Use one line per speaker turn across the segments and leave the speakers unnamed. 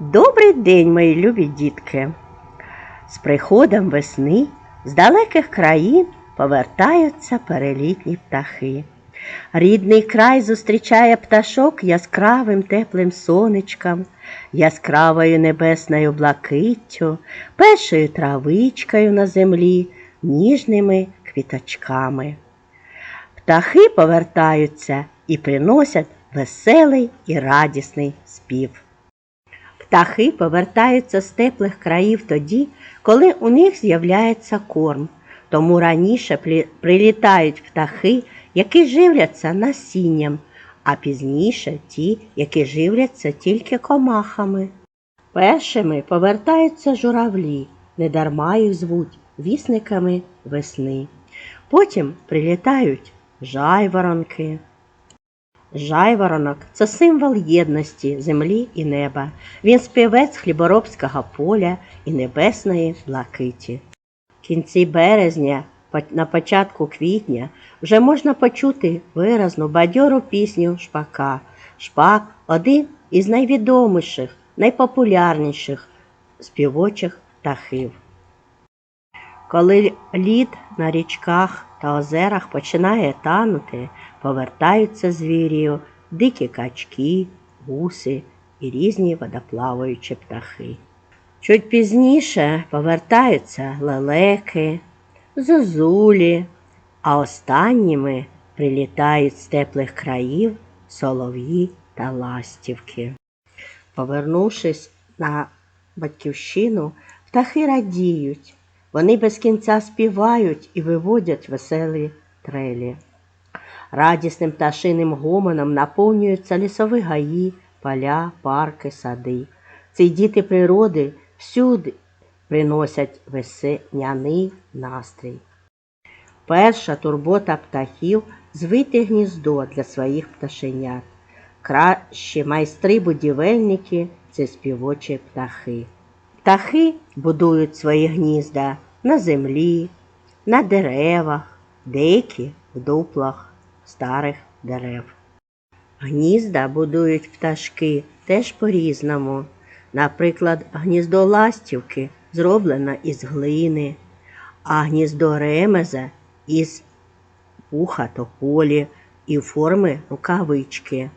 Добрий день, мої любі дітки! З приходом весни з далеких країн повертаються перелітні птахи. Рідний край зустрічає пташок яскравим теплим сонечком, яскравою небесною блакиттю, першою травичкою на землі, ніжними квіточками. Птахи повертаються і приносять веселий і радісний спів. Птахи повертаються з теплих країв тоді, коли у них з'являється корм. Тому раніше прилітають птахи, які живляться насінням, а пізніше ті, які живляться тільки комахами. Першими повертаються журавлі, недарма їх звуть вісниками весни. Потім прилітають жайворонки. Жайворонок це символ єдності землі і неба. Він співець хліборобського поля і небесної блакиті. В кінці березня, на початку квітня, вже можна почути виразну бадьору пісню шпака. Шпак один із найвідоміших, найпопулярніших співочих птахів. Коли лід на річках та озерах починає танути, повертаються звірію дикі качки, гуси і різні водоплаваючі птахи. Чуть пізніше повертаються лелеки, зозулі, а останніми прилітають з теплих країв солов'ї та ластівки. Повернувшись на батьківщину, птахи радіють. Вони без кінця співають і виводять веселі трелі. Радісним пташиним гомоном наповнюються лісові гаї, поля, парки, сади. Ці діти природи всюди приносять весняний настрій. Перша турбота птахів звити гніздо для своїх пташенят. Кращі майстри-будівельники це співочі птахи. Птахи будують свої гнізда на землі, на деревах, деякі в дуплах старих дерев. Гнізда будують пташки теж по-різному. Наприклад, гніздо ластівки зроблено із глини, а гніздо ремеза із пуха тополі і форми рукавички.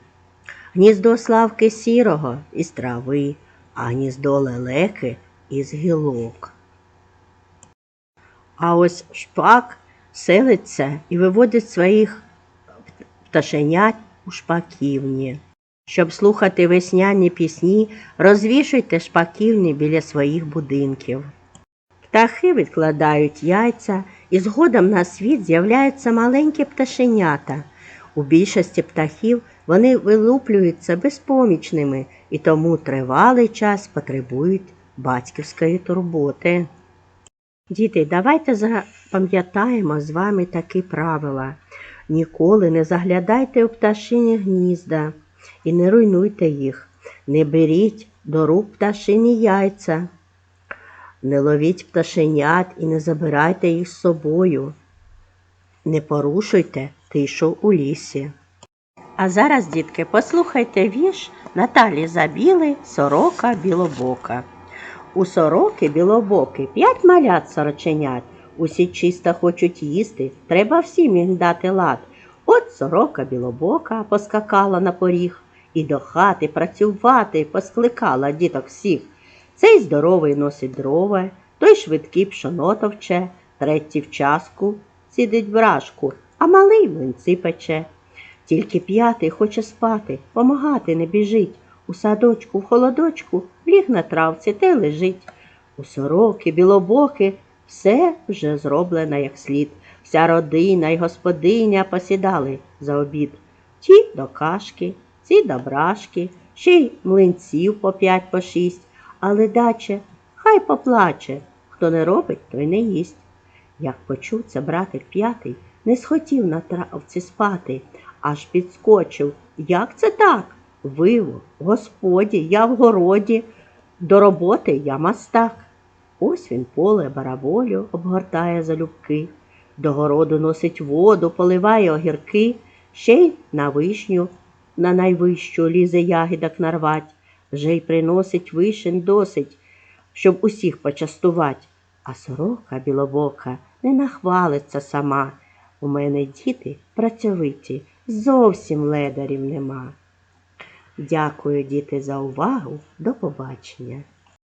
Гніздо славки сірого із трави, а гніздо лелеки із гілок. А ось шпак селиться і виводить своїх пташенят у шпаківні. Щоб слухати весняні пісні, розвішуйте шпаківні біля своїх будинків. Птахи відкладають яйця, і згодом на світ з'являються маленькі пташенята. У більшості птахів вони вилуплюються безпомічними і тому тривалий час потребують батьківської турботи. Діти, давайте запам'ятаємо з вами такі правила. Ніколи не заглядайте у пташині гнізда і не руйнуйте їх. Не беріть до рук пташині яйця. Не ловіть пташенят і не забирайте їх з собою. Не порушуйте тишу у лісі. А зараз, дітки, послухайте вірш Наталі Забіли Сорока Білобока. У сороки білобоки п'ять малят сороченят. Усі чисто хочуть їсти, треба всім їм дати лад. От сорока білобока поскакала на поріг і до хати працювати поскликала діток всіх. Цей здоровий носить дрова, той швидкий пшоно товче, третій в часку сидить брашку, а малий млинці пече. Тільки п'ятий хоче спати, помагати не біжить. У садочку, в холодочку ліг на травці та лежить. У сороки, білобоки, все вже зроблено як слід. Вся родина й господиня посідали за обід. Ті до кашки, ці до брашки, ще й млинців по п'ять по шість, але даче хай поплаче, хто не робить, той не їсть. Як почув це братик п'ятий, не схотів на травці спати, аж підскочив. Як це так? Виво, господі, я в городі, до роботи я мастак. Ось він поле бараболю обгортає залюбки, до городу носить воду, поливає огірки, ще й на вишню, на найвищу лізе ягідок нарвать, вже й приносить вишень досить, щоб усіх почастувать. А сорока білобока не нахвалиться сама. У мене діти працьовиті, зовсім ледарів нема. Дякую, діти, за увагу. До побачення.